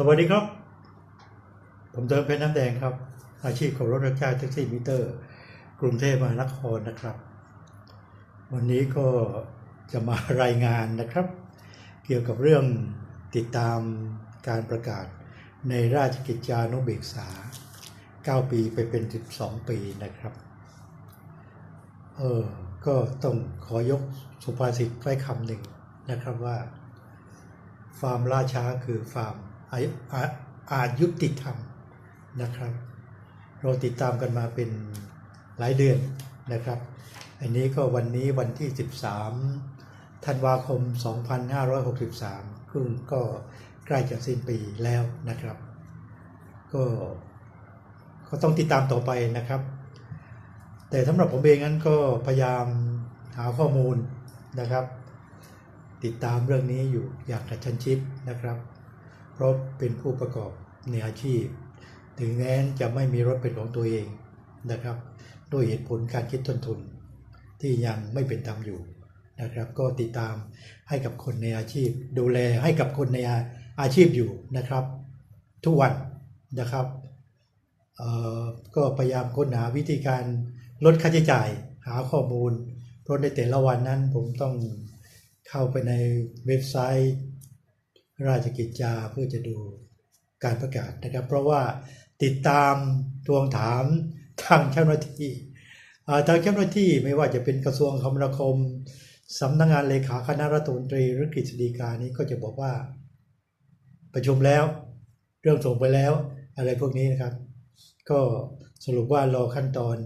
สวัสดีครับ ผมเติมเพชรน้ำแดงครับ อาชีพขับรถรับจ้างแท็กซี่มิเตอร์ กรุงเทพมหานครนะครับ วันนี้ก็จะมารายงานนะครับ เกี่ยวกับเรื่องติดตามการประกาศในราชกิจจานุเบกษา 9 ปีไปเป็น 12 ปีนะครับ เออ ก็ต้องขอยกสุภาษิตไว้คำหนึ่งนะครับว่าฟาร์มล่าช้าคือฟาร์ม อาอาอายุติธรรมนะครับ เราติดตามกันมาเป็นหลายเดือนนะครับ อันนี้ก็วันนี้วันที่ 13 ธันวาคม 2563ซึ่งก็ใกล้จะสิ้นปีแล้วนะครับ ก็ก็ต้องติดตามต่อไปนะครับ แต่สำหรับผมเองนั้นก็พยายามหาข้อมูลนะครับ ติดตามเรื่องนี้อยู่อย่างกระชั้นชิดนะครับ เพราะเป็นผู้ประกอบในอาชีพ ถึงแม้จะไม่มีรถเป็นของตัวเองนะครับ ด้วยเหตุผลการคิดต้นทุน ที่ยังไม่เป็นธรรมอยู่นะครับ ก็ติดตามให้กับคนในอาชีพ ดูแลให้กับคนในอาชีพอยู่นะครับ ทุกวันนะครับก็พยายามค้นหาวิธีการลดค่าใช้จ่ายหาข้อมูล เพราะในแต่ละวันนั้นผมต้องเข้าไปในเว็บไซต์ ราชกิจจาเพื่อจะดูการประกาศนะครับ เพราะว่าติดตามทวงถามทางเจ้าหน้าที่อาทางเจ้าหน้าที่ไม่ว่าจะเป็นกระทรวงคมนาคมสำนักงานเลขาคณะรัฐมนตรีหรือกฤษฎีกานี้ก็จะบอกว่า ประชุมแล้ว เรื่องส่งไปแล้ว อะไรพวกนี้นะครับ ก็สรุปว่ารอขั้นตอน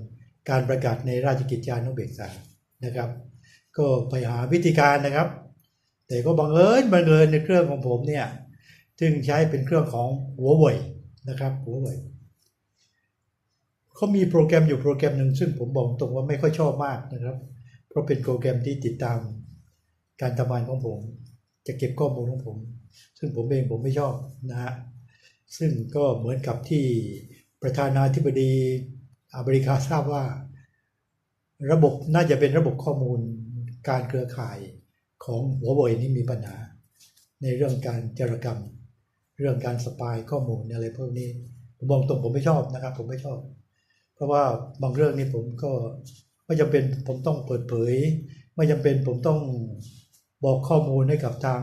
การประกาศในราชกิจจานุเบกษานะครับ ก็ไปหาวิธีการนะครับ แต่ก็บังเอิญบังเอิญในเครื่องของผมเนี่ยซึ่งใช้เป็นเครื่องของหัวเว่ยนะครับหัวเว่ยเขามีโปรแกรมอยู่โปรแกรมหนึ่งซึ่งผมบอกตรงว่าไม่ค่อยชอบมากนะครับ เพราะเป็นโปรแกรมที่ติดตามการทำงานของผม จะเก็บข้อมูลของผม ซึ่งผมเองผมไม่ชอบนะฮะซึ่งก็เหมือนกับที่ประธานาธิบดีอเมริกาทราบว่า ระบบน่าจะเป็นระบบข้อมูลการเครือข่าย ของหัวเว่ยนี่มีปัญหา ในเรื่องการจารกรรม เรื่องการสปายข้อมูลอะไรพวกนี้ผมบอกตรงผมไม่ชอบนะครับ ผมไม่ชอบ เพราะว่าบางเรื่องนี่ผมก็ไม่จำเป็นผมต้องเปิดเผย ไม่จำเป็นผมต้องบอกข้อมูลให้กับทาง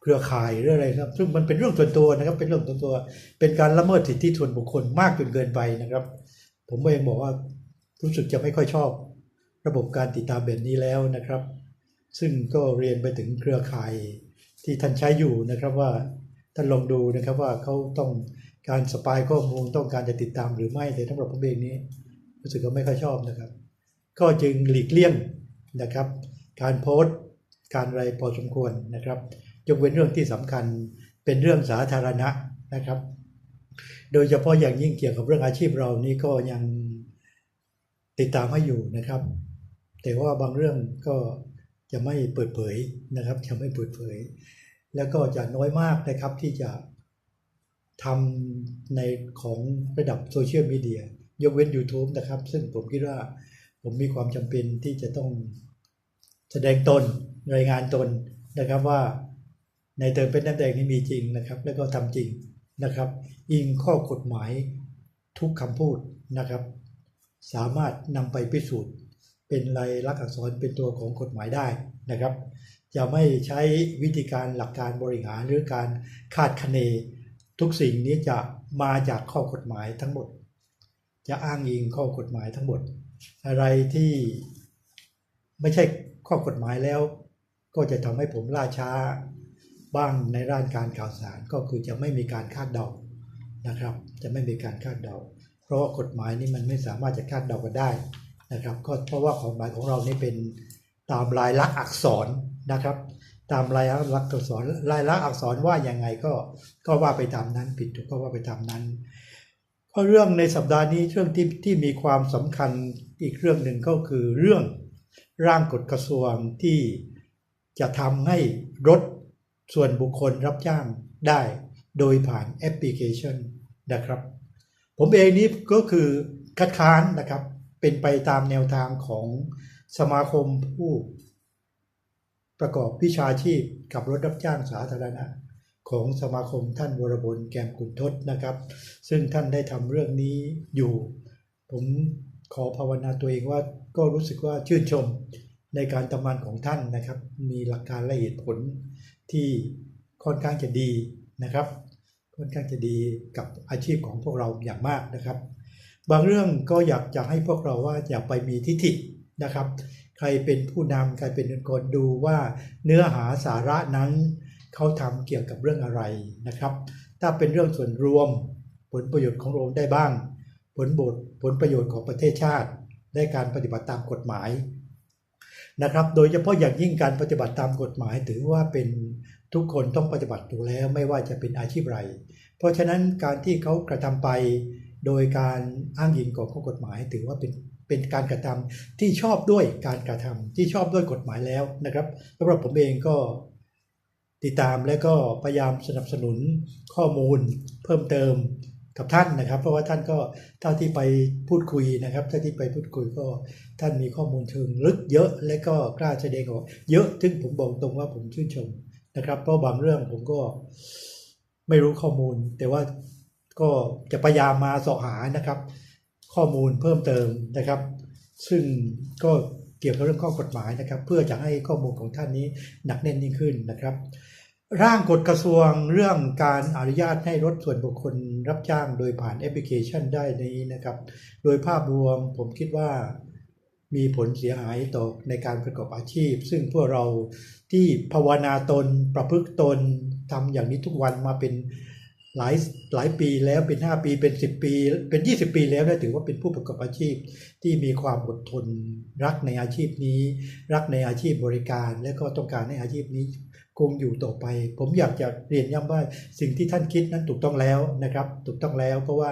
เครือข่ายหรืออะไรครับ ซึ่งมันเป็นเรื่องส่วนตัวนะครับ เป็นเรื่องส่วนตัว เป็นการละเมิดสิทธิส่วนบุคคลมากจนเกินไปนะครับ ผมเองบอกว่ารู้สึกจะไม่ค่อยชอบ ระบบการติดตามแบบนี้แล้วนะครับ ซึ่งก็เรียนไปถึงเครือข่ายที่ท่านใช้อยู่นะครับว่าท่านลองดูนะครับว่าเขาต้องการสปายข้อมูลต้องการจะติดตามหรือไม่แต่สำหรับผมเองนี้ รู้สึกว่าไม่ค่อยชอบนะครับ ก็จึงหลีกเลี่ยงนะครับ การโพสต์การอะไรพอสมควรนะครับยกเว้นเรื่องที่สำคัญเป็นเรื่องสาธารณะนะครับ โดยเฉพาะอย่างยิ่งเกี่ยวกับเรื่องอาชีพเรานี่ก็ยังติดตามให้อยู่นะครับ แต่ว่าบางเรื่องก็จะไม่เปิดเผยนะครับจะไม่เปิดเผย แล้วก็จะน้อยมากนะครับที่จะทำในของระดับโซเชียลมีเดียยกเว้น YouTube นะครับ ซึ่งผมคิดว่าผมมีความจำเป็นที่จะต้องแสดงตนรายงานตนนะครับว่าในเติมเป็นน้ำแดงนี่มีจริงนะครับ แล้วก็ทำจริงนะครับอิงข้อกฎหมายทุกคำพูดนะครับ สามารถนำไปพิสูจน์ เป็นลายลักษณ์อักษรเป็นตัวของกฎหมายได้นะครับ จะไม่ใช้วิธีการหลักการบริหารหรือการคาดคะเน ทุกสิ่งนี้จะมาจากข้อกฎหมายทั้งหมด จะอ้างอิงข้อกฎหมายทั้งหมด อะไรที่ไม่ใช่ข้อกฎหมายแล้ว ก็จะทำให้ผมล่าช้าบ้างในด้านการข่าวสารก็คือจะไม่มีการคาดเดานะครับ จะไม่มีการคาดเดา เพราะว่ากฎหมายนี่มันไม่สามารถจะคาดเดากันได้ นะครับก็เพราะว่ากฎหมายของเรานี่เป็นตามลายลักษณ์อักษรนะครับ ตามลายลักษณ์อักษรลายลักษณ์อักษรว่ายังไงก็ก็ว่าไปตามนั้นผิดถูกก็ว่าไปตามนั้นเพราะเรื่องในสัปดาห์นี้เรื่องที่ที่มีความสำคัญอีกเรื่องหนึ่งก็คือเรื่องร่างกฎกระทรวงที่จะทำให้รถส่วนบุคคลรับจ้างได้โดยผ่านแอปพลิเคชันนะครับ ผมเองนี้ก็คือคัดค้านนะครับ เป็นไปตามแนวทางของสมาคมผู้ประกอบวิชาชีพกับรถรับจ้างสาธารณะ ของสมาคมท่านวรบลแกมกุนทศนะครับ ซึ่งท่านได้ทำเรื่องนี้อยู่ ผมขอภาวนาตัวเองว่าก็รู้สึกว่าชื่นชมในการทำงานของท่านนะครับ มีหลักการและเหตุผลที่ค่อนข้างจะดีนะครับ ค่อนข้างจะดีกับอาชีพของพวกเราอย่างมากนะครับ บางเรื่องก็อยากจะให้พวกเราว่าอย่าไปมีทิฐินะครับ ใครเป็นผู้นำใครเป็นคนดูว่าเนื้อหาสาระนั้นเขาทำเกี่ยวกับเรื่องอะไรนะครับ ถ้าเป็นเรื่องส่วนรวมผลประโยชน์ของเราได้บ้าง ผลบทผลประโยชน์ของประเทศชาติได้การปฏิบัติตามกฎหมายนะครับ โดยเฉพาะอย่างยิ่งการปฏิบัติตามกฎหมาย ถือว่าเป็นทุกคนต้องปฏิบัติอยู่แล้วไม่ว่าจะเป็นอาชีพไร เพราะฉะนั้นการที่เขากระทำไป โดยการอ้างอิงของข้อกฎหมายถือว่าเป็นเป็นการกระทำที่ชอบด้วยการกระทำที่ชอบด้วยกฎหมายแล้วนะครับสำหรับผมเองก็ติดตามและก็พยายามสนับสนุนข้อมูลเพิ่มเติมกับท่านนะครับ เพราะว่าท่านก็เท่าที่ไปพูดคุยนะครับเท่าที่ไปพูดคุยก็ท่านมีข้อมูลเชิงลึกเยอะ และก็กล้าแสดงออก เยอะซึ่งผมบอกตรงว่าผมชื่นชมนะครับ เพราะบางเรื่องผมก็ไม่รู้ข้อมูล แต่ว่า ก็จะพยายามมาสาะหานะครับ ข้อมูลเพิ่มเติมนะครับ ซึ่งก็เกี่ยวกับเรื่องข้อกฎหมายนะครับ เพื่อจะให้ข้อมูลของท่านนี้หนักแน่นยิ่งขึ้นนะครับ ร่างกฎกระทรวงเรื่องการอนุญาตให้รถส่วนบุคคลรับจ้างโดยผ่านแอปพลิเคชันได้นี้นะครับ โดยภาพรวมผมคิดว่ามีผลเสียหายต่อในการประกอบอาชีพ ซึ่งพวกเราที่ภาวนาตนประพฤติตนทำอย่างนี้ทุกวันมาเป็น หลายหลายปีแล้วเป็น 5 ปีเป็น 10 ปี เป็น 20 ปีแล้วนะถือว่าเป็นผู้ประกอบอาชีพที่มีความอดทนรักในอาชีพนี้ รักในอาชีพบริการ และก็ต้องการให้อาชีพนี้คงอยู่ต่อไป ผมอยากจะเรียนย้ำว่าสิ่งที่ท่านคิดนั้นถูกต้องแล้วนะครับ ถูกต้องแล้วเพราะว่า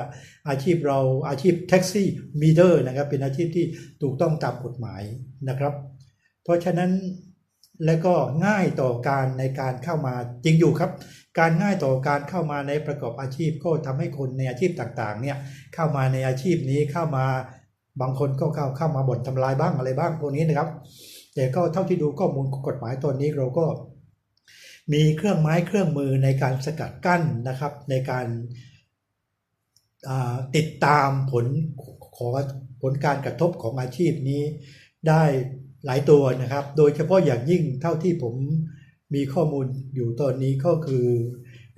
อาชีพเราอาชีพแท็กซี่มีเดอร์นะครับ เป็นอาชีพที่ถูกต้องตามกฎหมายนะครับ เพราะฉะนั้นและก็ง่ายต่อการในการเข้ามาจริงอยู่ครับ การง่ายต่อการเข้ามาในประกอบอาชีพก็ทำให้คนในอาชีพต่างๆเนี่ยเข้ามาในอาชีพนี้เข้ามาบางคนก็เข้าเข้ามาบ่นทำลายบ้างอะไรบ้างพวกนี้นะครับ แต่ก็เท่าที่ดูข้อมูลกฎหมายตอนนี้เราก็ มีเครื่องไม้เครื่องมือในการสกัดกั้นนะครับ ในการติดตามผลขอผลการกระทบของอาชีพนี้ได้หลายตัวนะครับ โดยเฉพาะอย่างยิ่งเท่าที่ผม มีข้อมูลอยู่ตอนนี้ก็คือ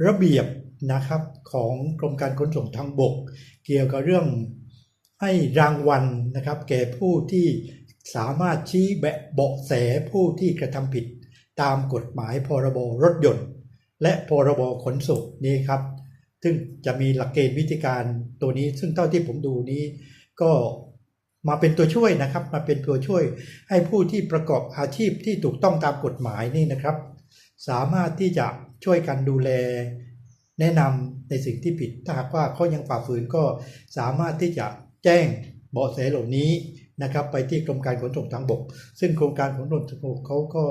ระเบียบนะครับของกรมการขนส่งทางบก เกี่ยวกับเรื่องให้รางวัลนะครับ แก่ผู้ที่สามารถชี้แบะเบาะแสผู้ที่กระทำผิดตามกฎหมายพรบรถยนต์ และพรบขนส่งนี้ครับ ซึ่งจะมีหลักเกณฑ์วิธีการตัวนี้ ซึ่งเท่าที่ผมดูนี้ ก็มาเป็นตัวช่วยนะครับ มาเป็นตัวช่วยให้ผู้ที่ประกอบอาชีพที่ถูกต้องตามกฎหมายนี่นะครับ สามารถที่จะช่วยกันดูแล แนะนำในสิ่งที่ผิด ถ้าหากว่าเขายังฝ่าฝืนก็สามารถที่จะแจ้งเบาะแสเหล่านี้นะครับไปที่กรมการขนส่งทางบก ซึ่งโครงการขนส่งทางบกเขาก็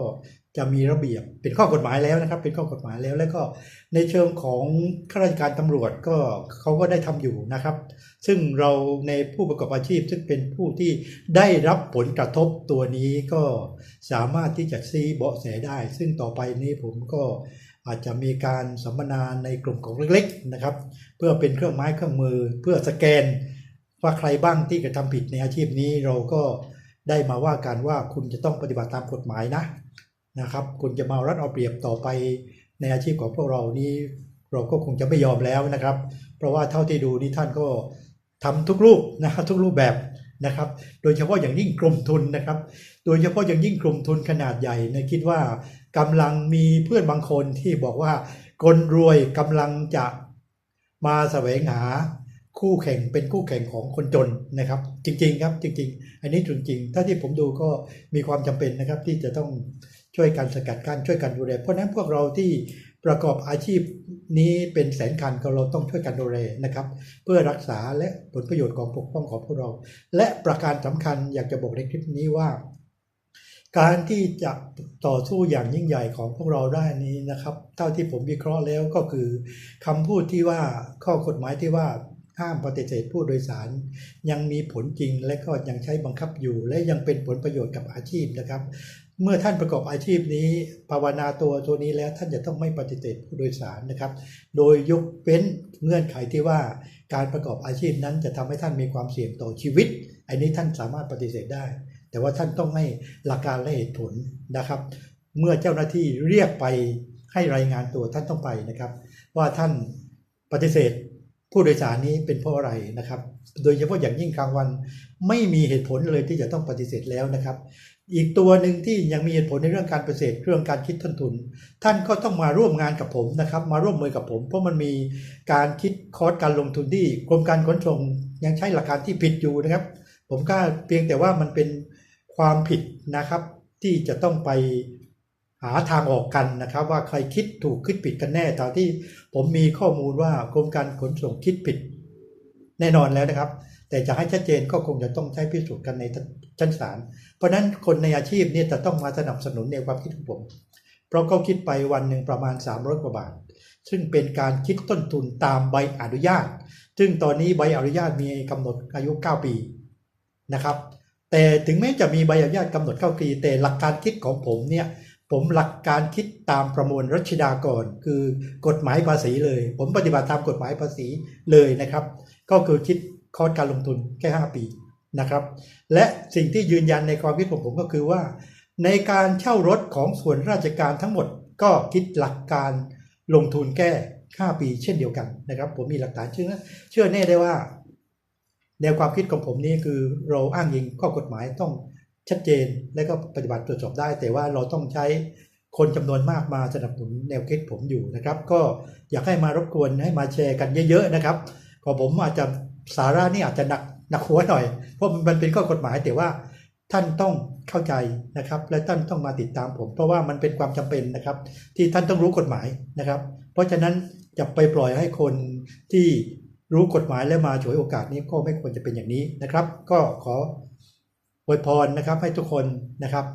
จะมีระเบียบเป็นข้อกฎหมายแล้วนะครับ เป็นข้อกฎหมายแล้ว แล้วก็ในเชิงของข้าราชการตำรวจก็เขาก็ได้ทำอยู่นะครับ ซึ่งเราในผู้ประกอบอาชีพ ซึ่งเป็นผู้ที่ได้รับผลกระทบตัวนี้ก็สามารถที่จะซีเบาะแสได้ ซึ่งต่อไปนี้ผมก็อาจจะมีการสัมมนาในกลุ่มของเล็กๆนะครับ เพื่อเป็นเครื่องไม้เครื่องมือ เพื่อสแกน ว่าใครบ้างที่กระทำผิดในอาชีพนี้เราก็ได้มาว่ากันว่าคุณจะต้องปฏิบัติตามกฎหมายนะ นะครับคุณจะมารัดเอาเปรียบต่อไปในอาชีพของพวกเรานี้เราก็คงจะไม่ยอมแล้วนะครับ เพราะว่าเท่าที่ดูนี่ท่านก็ทำทุกรูปนะครับทุกรูปแบบนะครับ โดยเฉพาะอย่างยิ่งกลุ่มทุนนะครับ โดยเฉพาะอย่างยิ่งกลุ่มทุนขนาดใหญ่นะคิดว่ากำลังมีเพื่อนบางคนที่บอกว่าคนรวยกำลังจะมาแสวงหาคู่แข่งเป็นคู่แข่งของคนจนนะครับ จริง ๆ ครับจริง ๆ อันนี้จริงๆถ้าที่ผมดูก็มีความจำเป็นนะครับที่จะต้อง ช่วยกันสกัดกั้นช่วยกันดูแล เพราะนั้นพวกเราที่ประกอบอาชีพนี้เป็นแสนคันก็เราต้องช่วยกันดูแลนะครับ เพื่อรักษาและผลประโยชน์ของปกป้องของพวกเรา และประการสำคัญอยากจะบอกในคลิปนี้ว่า การที่จะต่อสู้อย่างยิ่งใหญ่ของพวกเราได้นี้นะครับ เท่าที่ผมวิเคราะห์แล้วก็คือคำพูดที่ว่าข้อกฎหมายที่ว่าห้ามปฏิเสธผู้โดยสาร ยังมีผลจริงและก็ยังใช้บังคับอยู่ และยังเป็นผลประโยชน์กับอาชีพนะครับ เมื่อท่านประกอบอาชีพนี้ ภาวนาตัวตัวนี้แล้วท่านจะต้องไม่ปฏิเสธผู้โดยสารนะครับ โดยยกเว้นเงื่อนไขที่ว่าการประกอบอาชีพนั้นจะทำให้ท่านมีความเสี่ยงต่อชีวิต อันนี้ท่านสามารถปฏิเสธได้ แต่ว่าท่านต้องให้หลักการและเหตุผลนะครับ เมื่อเจ้าหน้าที่เรียกไปให้รายงานตัวท่านต้องไปนะครับ ว่าท่านปฏิเสธผู้โดยสารนี้เป็นเพราะอะไรนะครับ โดยเฉพาะอย่างยิ่งกลางวันไม่มีเหตุผลเลยที่จะต้องปฏิเสธแล้วนะครับ อีกตัวหนึ่งที่ยังมีเหตุผลในเรื่องการปฏิเสธเรื่องการคิดต้นทุน ท่านก็ต้องมาร่วมงานกับผมนะครับ มาร่วมมือกับผม เพราะมันมีการคิดคอร์สการลงทุนที่กรมการขนส่งยังใช้หลักการที่ผิดอยู่นะครับ ผมก็เพียงแต่ว่ามันเป็นความผิดนะครับ ที่จะต้องไปหาทางออกกันนะครับ ว่าใครคิดถูกคิดผิดกันแน่ตามที่ผมมีข้อมูลว่ากรมการขนส่งคิดผิด แน่นอนแล้วนะครับ แต่จะให้ชัดเจนก็คงจะต้องใช้พิสูจน์กันในชั้นศาลเพราะนั้นคนในอาชีพเนี่ยจะต้องมาสนับสนุนในความคิดของผม เพราะเขาคิดไปวันหนึ่งประมาณ 300 กว่าบาท ซึ่งเป็นการคิดต้นทุนตามใบอนุญาต ซึ่งตอนนี้ใบอนุญาตมีกำหนดอายุ 9 ปีนะครับแต่ถึงแม้จะมีใบอนุญาตกำหนด9ปี แต่หลักการคิดของผมเนี่ยผมหลักการคิดตามประมวลรัชดาก่อนคือกฎหมายภาษีเลย ผมปฏิบัติตามกฎหมายภาษีเลยนะครับ ก็คือคิด คอร์สการลงทุนแค่ 5 ปีนะครับ และสิ่งที่ยืนยันในความคิดของผมก็คือว่า ในการเช่ารถของส่วนราชการทั้งหมดก็คิดหลักการลงทุนแก้5ปีเช่นเดียวกันนะครับ ผมมีหลักฐานเชื่อเชื่อแน่ได้ว่า แนวความคิดของผมนี่คือเราอ้างอิงข้อกฎหมายต้องชัดเจนและก็ปฏิบัติตรวจสอบได้ แต่ว่าเราต้องใช้คนจำนวนมากมาสนับสนุนแนวคิดผมอยู่นะครับ ก็อยากให้มารบกวนให้มาแชร์กันเยอะ ๆ นะครับก็ผมอาจจะ สาระนี่อาจจะหนักหนักหัวหน่อย เพราะมันเป็นข้อกฎหมายแต่ว่าท่านต้องเข้าใจนะครับ และท่านต้องมาติดตามผม เพราะว่ามันเป็นความจำเป็นนะครับ ที่ท่านต้องรู้กฎหมายนะครับ เพราะฉะนั้นจะไปปล่อยให้คนที่รู้กฎหมายและมาฉวยโอกาสนี้ก็ไม่ควรจะเป็นอย่างนี้นะครับ ก็ขออวยพรนะครับให้ทุกคนนะครับ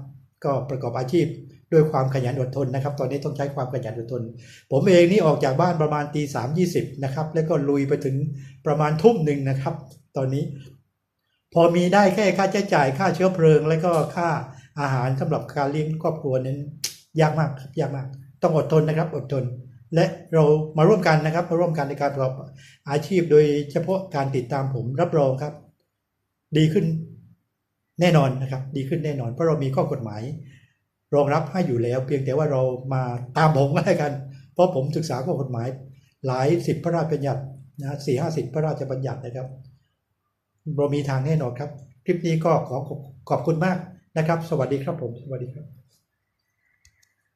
ก็ประกอบอาชีพ ด้วยความขยันอดทนนะครับ ตอนนี้ต้องใช้ความขยันอดทน ผมเองนี่ออกจากบ้านประมาณตีสามยี่สิบนะครับ แล้วก็ลุยไปถึงประมาณทุ่มหนึ่งนะครับ ตอนนี้ พอมีได้แค่ค่าใช้จ่ายค่าเชื้อเพลิง แล้วก็ค่าอาหารสำหรับการเลี้ยงครอบครัวนั้นยากมากครับยากมาก ต้องอดทนนะครับ อดทน และเรามาร่วมกันนะครับ มาร่วมกันในการประกอบอาชีพโดยเฉพาะการติดตามผมรับรองครับ ดีขึ้นแน่นอนนะครับ ดีขึ้นแน่นอนเพราะเรามีข้อกฎหมาย รองรับให้อยู่แล้ว เพียงแต่ว่าเรามาตามผมก็แล้วกัน เพราะผมศึกษาข้อกฎหมาย หลายสิบพระราชบัญญัตินะสี่ห้าสิบพระราชบัญญัตินะครับเรามีทางแน่นอนครับ คลิปนี้ก็ขอขอบขอบคุณมากนะครับ สวัสดีครับผม สวัสดีครับ